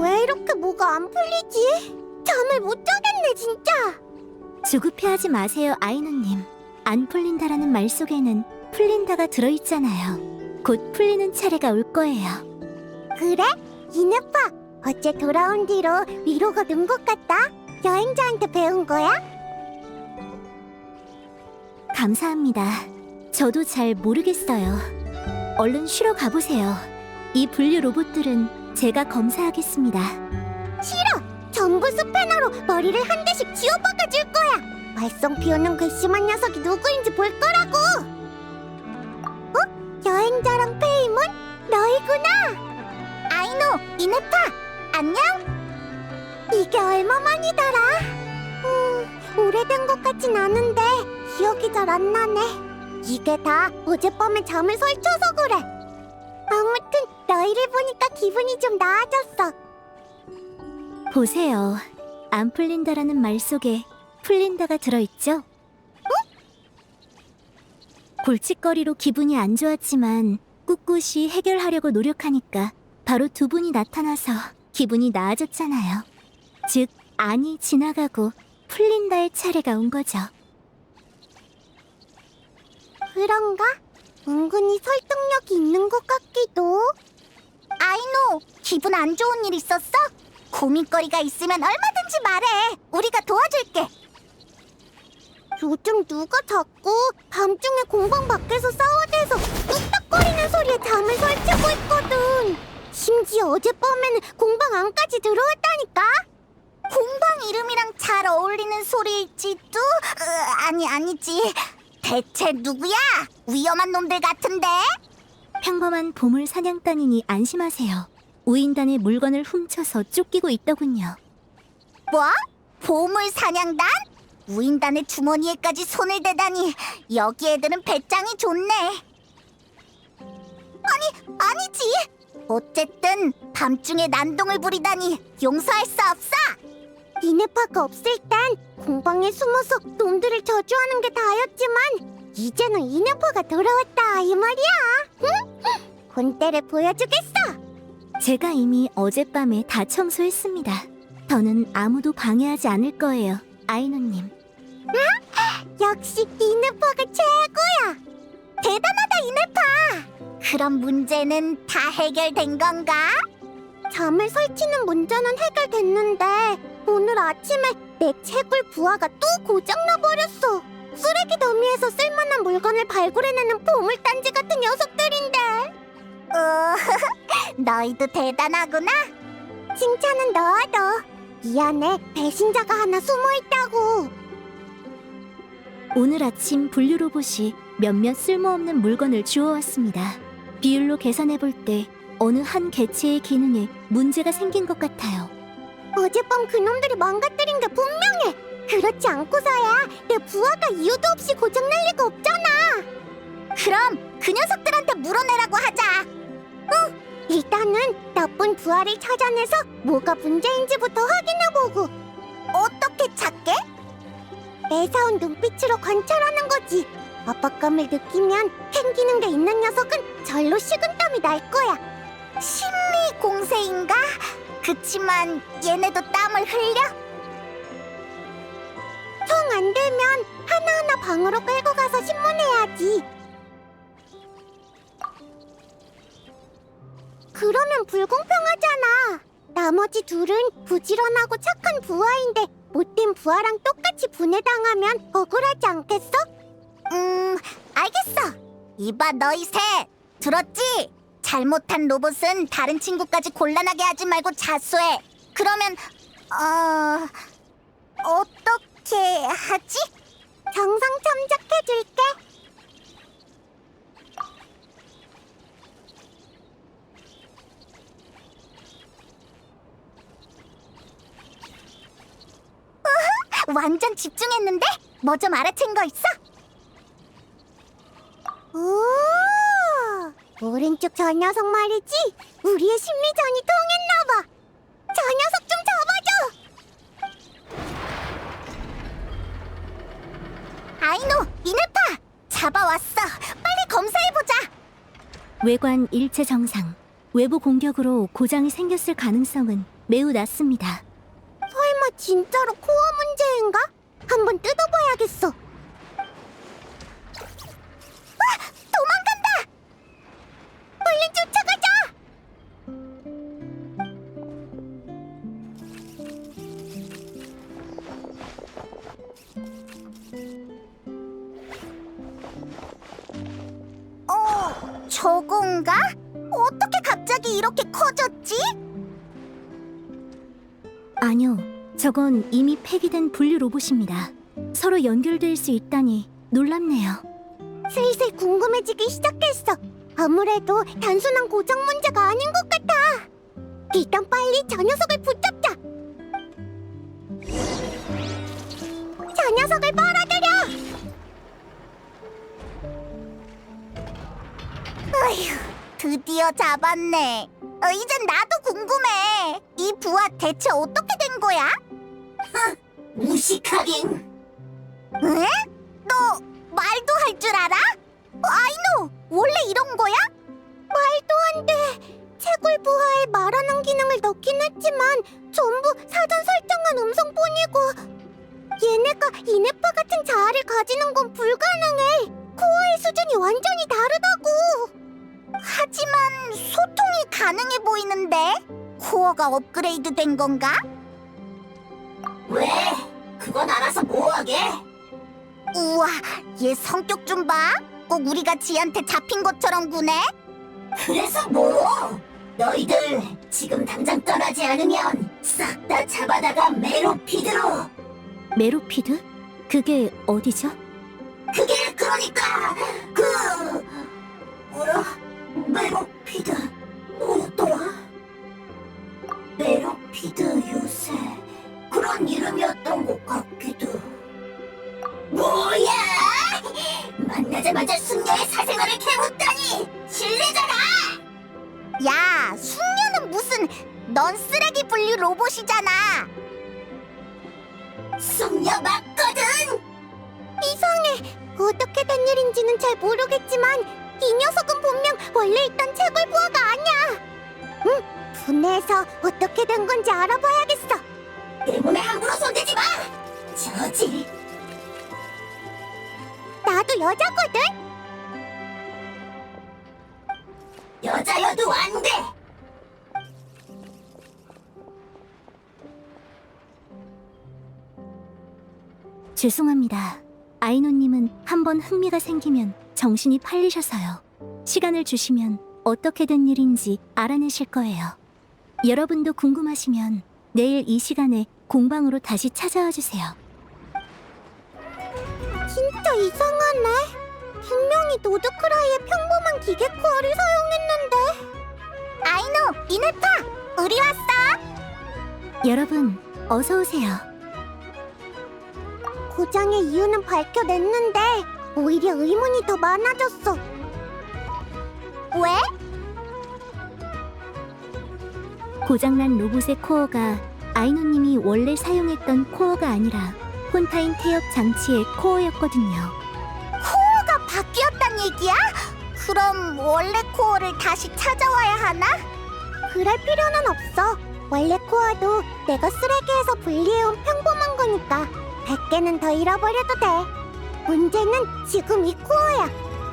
왜 이렇게 뭐가 안 풀리지? 잠을 못 자겠네 진짜. 조급해하지 마세요, 아이노님. 안 풀린다라는 말 속에는 풀린다가 들어있잖아요. 곧 풀리는 차례가 올 거예요. 그래? 이네파 어째 돌아온 뒤로 위로가 는 것 같다. 여행자한테 배운 거야? 감사합니다. 저도 잘 모르겠어요. 얼른 쉬러 가보세요. 이 분류 로봇들은 제가 검사하겠습니다. 전부 스패너로 머리를 한 대씩 쥐어박아 줄 거야. 말썽 피우는 괘씸한 녀석이 누구인지 볼 거라고. 어? 여행자랑 페임은 너희구나. 아이노, 이네파, 안녕. 이게 얼마만이더라? 음, 오래된 것 같진 않은데 기억이 잘 안 나네. 이게 다 어젯밤에 잠을 설쳐서 그래. 아무튼 너희를 보니까 기분이 좀 나아졌어. 보세요. 안 풀린다라는 말 속에 풀린다가 들어있죠? 골칫거리로 기분이 안 좋았지만 꿋꿋이 해결하려고 노력하니까 바로 두 분이 나타나서 기분이 나아졌잖아요. 즉, 안이 지나가고 풀린다의 차례가 온 거죠. 그런가? 은근히 설득력이 있는 것 같기도. 아이노, 기분 안 좋은 일 있었어? 고민거리가 있으면 얼마든지 말해. 우리가 도와줄게. 요즘 누가 자꾸 밤중에 공방 밖에서 싸워대서 뚝딱거리는 소리에 잠을 설치고 있거든. 심지어 어젯밤에는 공방 안까지 들어왔다니까. 공방 이름이랑 잘 어울리는 소리일지도 으, 아니 아니지. 대체 누구야? 위험한 놈들 같은데? 평범한 보물 사냥단이니 안심하세요. 우인단의 물건을 훔쳐서 쫓기고 있더군요. 뭐? 보물 사냥단? 우인단의 주머니에까지 손을 대다니 여기 애들은 배짱이 좋네. 아니 아니지. 어쨌든 밤중에 난동을 부리다니 용서할 수 없어. 니네 파가 없을 땐 공방에 숨어서 놈들을 저주하는 게 다였지만 이제는 이네파가 돌아왔다 이 말이야. 응? 본때를 보여주겠어. 제가 이미 어젯밤에 다 청소했습니다. 더는 아무도 방해하지 않을 거예요, 아이노님. 역시 이네파가 최고야. 대단하다 이네파. 그럼 문제는 다 해결된 건가? 잠을 설치는 문제는 해결됐는데 오늘 아침에 내 채굴 부하가 또 고장나 버렸어. 쓰레기 더미에서 쓸만한 물건을 발굴해내는 보물단지 같은 녀석들인데. 어, 너희도 대단하구나. 칭찬은 너도. 이 안에 배신자가 하나 숨어 있다고. 오늘 아침 분류 로봇이 몇몇 쓸모없는 물건을 주워왔습니다. 비율로 계산해 볼 때 어느 한 개체의 기능에 문제가 생긴 것 같아요. 어젯밤 그놈들이 망가뜨린 게 분명해. 그렇지 않고서야 내 부하가 이유도 없이 고장날 리가 없잖아. 그럼 그 녀석들한테 물어내라고 하자. 응. 일단은 나쁜 부하를 찾아내서 뭐가 문제인지부터 확인해보고. 어떻게 찾게? 매사온 눈빛으로 관찰하는 거지. 압박감을 느끼면 캥기는 게 있는 녀석은 절로 식은땀이 날 거야. 심리 공세인가? 그치만 얘네도 땀을 흘려? 통안 되면 하나하나 방으로 끌고 가서 신문해야지. 그러면 불공평하잖아. 나머지 둘은 부지런하고 착한 부하인데 못된 부하랑 똑같이 분해당하면 억울하지 않겠어? 음, 알겠어. 이봐 너희 셋 들었지? 잘못한 로봇은 다른 친구까지 곤란하게 하지 말고 자수해. 그러면 어 어떻게 하지? 정상 참작해 줄게. 완전 집중했는데? 뭐 좀 알아챈 거 있어? 오, 오른쪽 저 녀석 말이지? 우리의 심리전이 통했나 외관 일체 정상. 외부 공격으로 고장이 생겼을 가능성은 매우 낮습니다. 설마 진짜로 코어 문제인가? 한번 뜯어봐야겠어. 저건 이미 폐기된 분류 로봇입니다. 서로 연결될 수 있다니 놀랍네요. 슬슬 궁금해지기 시작했어. 아무래도 단순한 고장 문제가 아닌 것 같아. 일단 빨리 저 녀석을 붙잡자. 저 녀석을 빨아들여. 어휴, 드디어 잡았네. 어, 이젠 나도 궁금해. 이 부하 대체 어떻게 된 거야? 무식하긴. 에? 너 말도 할 줄 알아? 어, 아이노, 원래 이런 거야? 말도 안 돼. 채굴 부하에 말하는 기능을 넣긴 했지만 전부 사전 설정한 음성뿐이고 얘네가 이네파 같은 자아를 가지는 건 불가능해. 코어의 수준이 완전히 다르다고. 하지만 소통이 가능해 보이는데 코어가 업그레이드 된 건가? 왜? 그건 알아서 뭐하게? 우와, 얘 성격 좀 봐. 꼭 우리가 지한테 잡힌 것처럼 구네. 그래서 뭐? 너희들 지금 당장 떠나지 않으면 싹 다 잡아다가 메로피드로. 메로피드? 그게 어디죠? 그게 그러니까 그 뭐야? 여자거든. 여자여도 안 돼. 죄송합니다. 아이노님은 한번 흥미가 생기면 정신이 팔리셔서요. 시간을 주시면 어떻게 된 일인지 알아내실 거예요. 여러분도 궁금하시면 내일 이 시간에 공방으로 다시 찾아와 주세요. 진짜 이상하네. 분명히 노드크라이의 평범한 기계 코어를 사용했는데. 아이노, 이네파, 우리 왔어. 여러분, 어서 오세요. 고장의 이유는 밝혀냈는데 오히려 의문이 더 많아졌어. 왜? 고장난 로봇의 코어가 아이노님이 원래 사용했던 코어가 아니라 폰타인 태엽 장치의 코어였거든요. 코어가 바뀌었단 얘기야? 그럼 원래 코어를 다시 찾아와야 하나? 그럴 필요는 없어. 원래 코어도 내가 쓰레기에서 분리해온 평범한 거니까 100개는 더 잃어버려도 돼. 문제는 지금 이 코어야.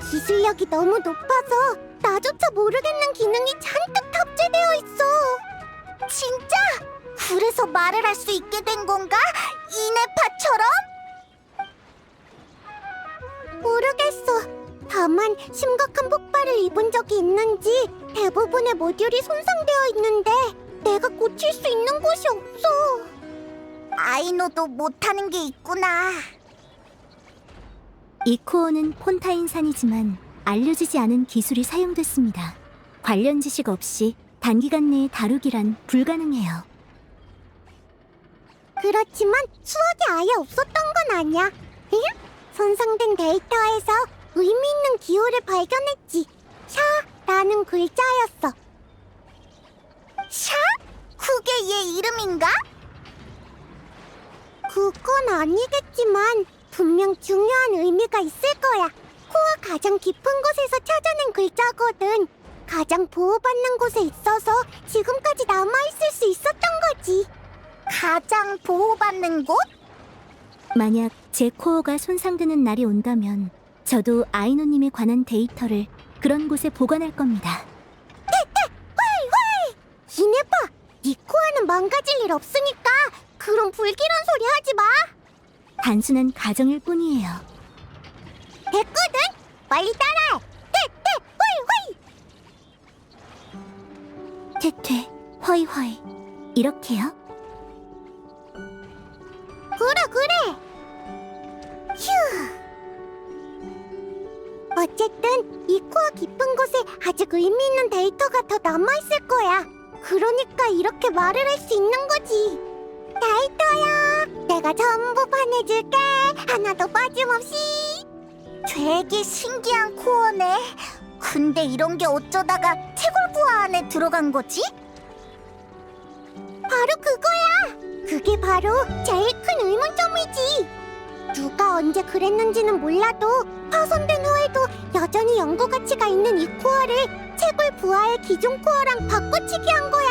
기술력이 너무 높아서 나조차 모르겠는 기능이 잔뜩 탑재되어 있어. 진짜? 그래서 말을 할 수 있게 된 건가? 이네파처럼? 모르겠어. 다만 심각한 폭발을 입은 적이 있는지 대부분의 모듈이 손상되어 있는데 내가 고칠 수 있는 곳이 없어. 아이노도 못하는 게 있구나. 이 코어는 폰타인산이지만 알려지지 않은 기술이 사용됐습니다. 관련 지식 없이 단기간 내에 다루기란 불가능해요. 그렇지만 수학이 아예 없었던 건 아니야. 응? 손상된 데이터에서 의미 있는 기호를 발견했지. 샤라는 글자였어. 샤? 그게 얘 이름인가? 그건 아니겠지만 분명 중요한 의미가 있을 거야. 코어 가장 깊은 곳에서 찾아낸 글자거든. 가장 보호받는 곳에 있어서 지금까지 남아있을 수 있었던 가장 보호받는 곳? 만약 제 코어가 손상되는 날이 온다면 저도 아이노님에 관한 데이터를 그런 곳에 보관할 겁니다. 이네파, 네 코어는 망가질 일 없으니까 그런 불길한 소리 하지 마. 단순한 가정일 뿐이에요. 됐거든. 빨리 따라해. 호이. 퇴퇴, 허이허이. 이렇게요? 그래 그래. 휴. 어쨌든 이 코어 깊은 곳에 아직 의미 있는 데이터가 더 남아 있을 거야. 그러니까 이렇게 말을 할 수 있는 거지. 데이터야, 내가 전부 보내줄게. 하나도 빠짐없이. 되게 신기한 코어네. 근데 이런 게 어쩌다가 채굴부화 안에 들어간 거지? 바로 그거야. 그게 바로 제일 큰 의문점이지. 누가 언제 그랬는지는 몰라도 파손된 후에도 여전히 연구 가치가 있는 이 코어를 채굴 부하의 기존 코어랑 바꿔치기 한 거야.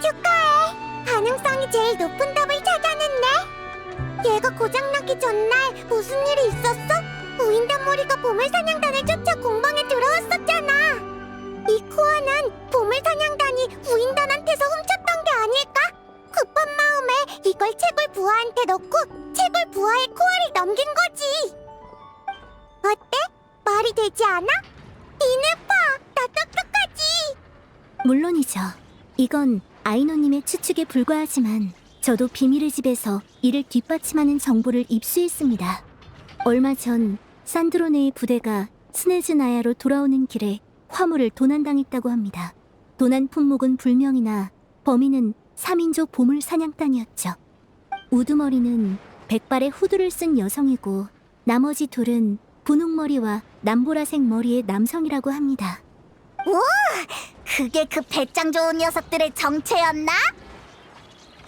축하해. 가능성이 제일 높은 답을 찾아냈네. 얘가 고장나기 전날 무슨 일이 있었어? 우인단머리가 보물 사냥단을 쫓아 공방에 코어는 보물사냥단이 우인단한테서 훔쳤던 게 아닐까? 급한 마음에 이걸 채굴 부하한테 넣고 채굴 부하의 코어를 넘긴 거지. 어때? 말이 되지 않아? 이네파, 나 똑똑하지? 물론이죠. 이건 아이노님의 추측에 불과하지만 저도 비밀의 집에서 이를 뒷받침하는 정보를 입수했습니다. 얼마 전 산드로네의 부대가 스네즈나야로 돌아오는 길에 화물을 도난당했다고 합니다. 도난 품목은 불명이나 범인은 3인조 보물 사냥단이었죠. 우두머리는 백발의 후드를 쓴 여성이고 나머지 둘은 분홍머리와 남보라색 머리의 남성이라고 합니다. 그게 그 배짱 좋은 녀석들의 정체였나?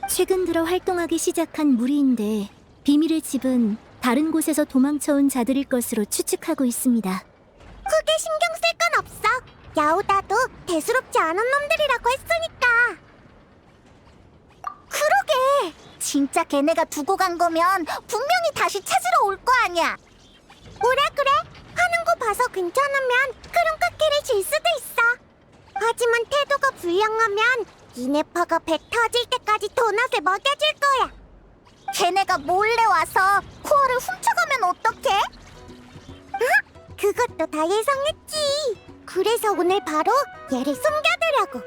최근 들어 활동하기 시작한 무리인데 비밀의 집은 다른 곳에서 도망쳐온 자들일 것으로 추측하고 있습니다. 크게 신경 쓸 건 없어. 야오다도 대수롭지 않은 놈들이라고 했으니까. 그러게. 진짜 걔네가 두고 간 거면 분명히 다시 찾으러 올 거 아니야. 그래 그래. 하는 거 봐서 괜찮으면 크롱카키를 줄 수도 있어. 하지만 태도가 불량하면 이네파가 배 터질 때까지 도넛을 먹여줄 거야. 걔네가 몰래 와서 코어를 훔쳐가면 어떡해? 그것도 다 예상했지. 그래서 오늘 바로 얘를 숨겨두려고.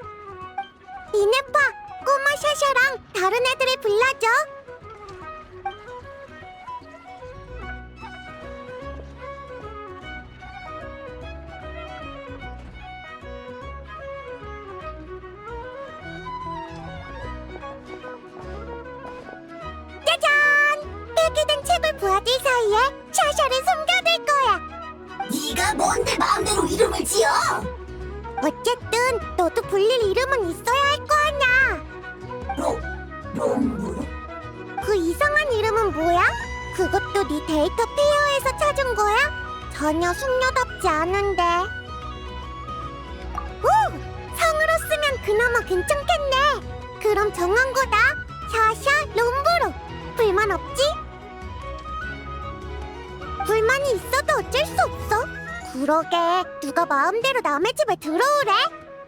이네파, 꼬마 샤샤랑 다른 애들을 불러줘. 짜잔! 폐기된 책을 부하들 사이에 샤샤를 숨겨둘 거야. 네가 뭔데 마음대로 이름을 지어? 어쨌든 너도 불릴 이름은 있어야 할 거 아냐. 로, 롬브로? 그 이상한 이름은 뭐야? 그것도 네 데이터 페어에서 찾은 거야? 전혀 숙녀답지 않은데. 오! 성으로 쓰면 그나마 괜찮겠네. 그럼 정한 거다. 샤샤 롬브로. 불만 없지? 불만이 있어도 어쩔 수 없어. 그러게 누가 마음대로 남의 집에 들어오래?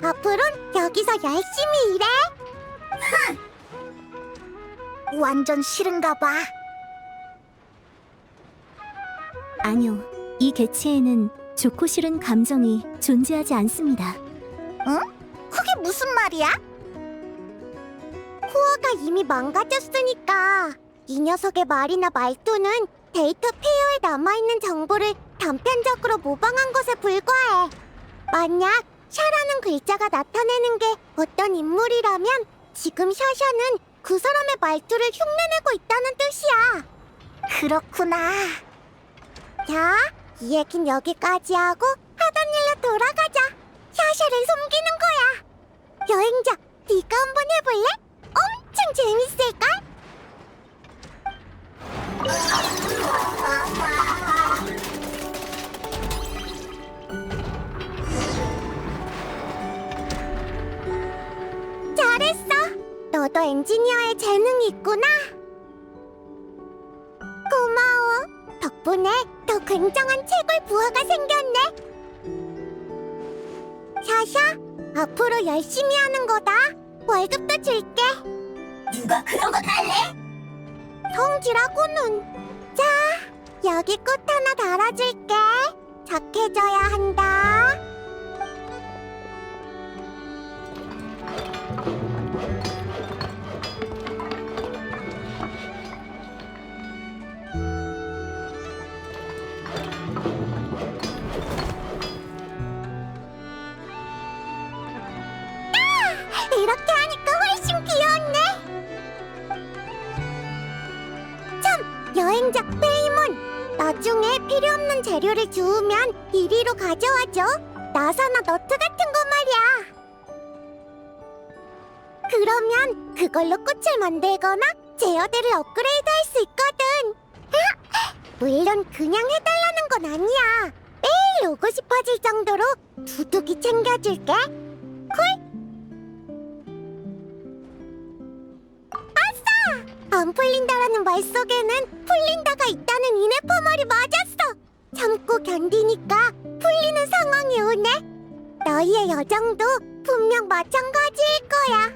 앞으론 여기서 열심히 일해. 완전 싫은가 봐. 아니요, 이 개체에는 좋고 싫은 감정이 존재하지 않습니다. 그게 무슨 말이야? 코어가 이미 망가졌으니까 이 녀석의 말이나 말투는 데이터 페어에 남아있는 정보를 단편적으로 모방한 것에 불과해. 만약 샤라는 글자가 나타내는 게 어떤 인물이라면 지금 샤샤는 그 사람의 말투를 흉내내고 있다는 뜻이야. 그렇구나. 자, 이 얘긴 여기까지 하고 하던 일로 돌아가자. 샤샤를 숨기는 거야. 여행자, 네가 한번 해볼래? 엄청 재밌을걸? 너도 엔지니어의 재능이 있구나. 고마워. 덕분에 더 굉장한 채굴 부하가 생겼네. 샤샤, 앞으로 열심히 하는 거다. 월급도 줄게. 누가 그런 건 할래? 성질하고는. 자, 여기 꽃 하나 달아줄게. 착해져야 한다. 이렇게 하니까 훨씬 귀여웠네. 참, 여행자 페이몬. 나중에 필요 없는 재료를 주우면 이리로 가져와줘. 나사나 너트 같은 거 말이야. 그러면 그걸로 꽃을 만들거나 제어대를 업그레이드 할 수 있거든. 물론 그냥 해달라는 건 아니야. 매일 오고 싶어질 정도로 두둑이 챙겨줄게. 안 풀린다라는 말 속에는 풀린다가 있다는 이네파 말이 맞았어. 참고 견디니까 풀리는 상황이 오네. 너희의 여정도 분명 마찬가지일 거야.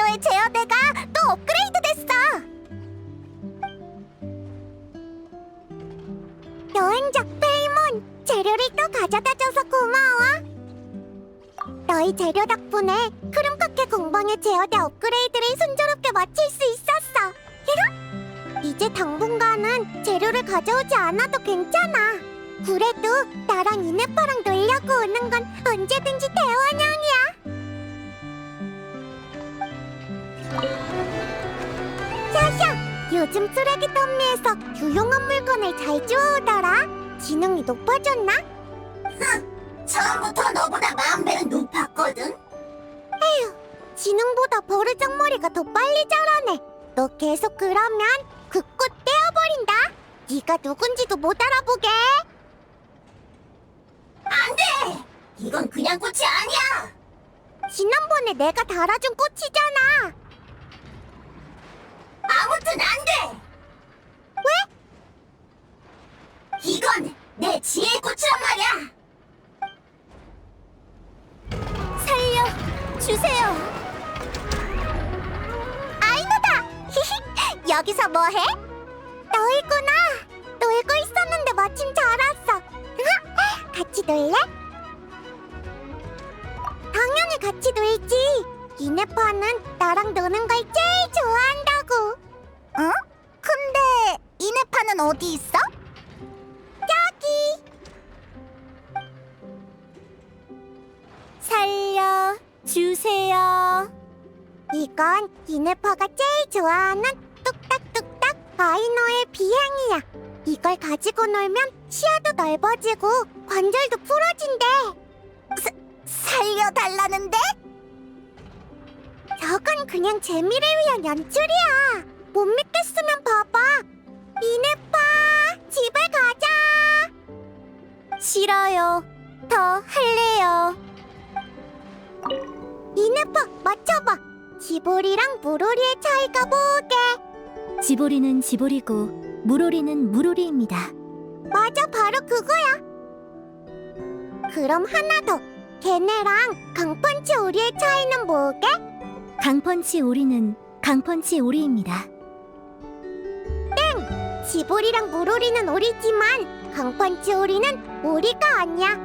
아이노의 제어대가 또 업그레이드 됐어. 여행자 페이몬, 재료를 또 가져다줘서 고마워. 너희 재료 덕분에 크름카케 공방의 제어대 업그레이드를 순조롭게 마칠 수 있었어. 이제 당분간은 재료를 가져오지 않아도 괜찮아. 그래도 나랑 이네파랑 놀려고 오는 건 언제든지 대환영이야. 샤샤, 요즘 쓰레기 더미에서 유용한 물건을 잘 주워오더라. 지능이 높아졌나? 처음부터 너보다 만 배는 높았거든. 지능보다 버르장머리가 더 빨리 자라네. 너 계속 그러면 그 꽃 떼어버린다. 네가 누군지도 못 알아보게. 안 돼! 이건 그냥 꽃이 아니야! 지난번에 내가 달아준 꽃이잖아. 아무튼 안 돼! 왜? 이건 내 지혜의 꽃이란 말이야! 살려 주세요. 아이노다. 히히. 여기서 뭐 해? 너희구나. 놀고 있었는데 마침 잘 왔어. 같이 놀래? 당연히 같이 놀지. 이네파는 나랑 노는 걸 제일 좋아한다고. 응? 근데 이네파는 어디 있어? 저기. 살려 주세요. 이건 이네파가 제일 좋아하는 뚝딱뚝딱 아이노의 비행이야. 이걸 가지고 놀면 시야도 넓어지고 관절도 풀어진대. 사, 살려달라는데? 저건 그냥 재미를 위한 연출이야. 못 믿겠으면 봐봐. 이네파, 집에 가자. 싫어요. 더 할래요. 이네파 맞춰봐. 지보리랑 무로리의 차이가 뭐게? 지보리는 지보리고 무로리는 무로리입니다. 맞아, 바로 그거야. 그럼 하나 더. 걔네랑 강펀치 오리의 차이는 뭐게? 강펀치 오리는 강펀치 오리입니다. 지보리랑 무로리는 오리지만 강펀치 오리는 오리가 아니야.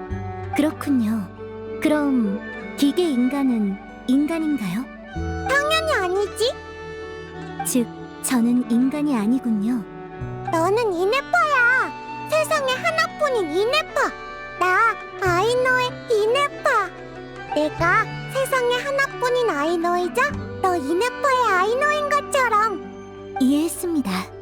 그렇군요. 그럼 기계 인간은 인간인가요? 당연히 아니지. 즉, 저는 인간이 아니군요. 너는 이네파야. 세상에 하나뿐인 이네파. 나 아이노의 이네파. 내가 세상에 하나뿐인 아이노이자 너 이네퍼의 아이노인 것처럼 이해했습니다.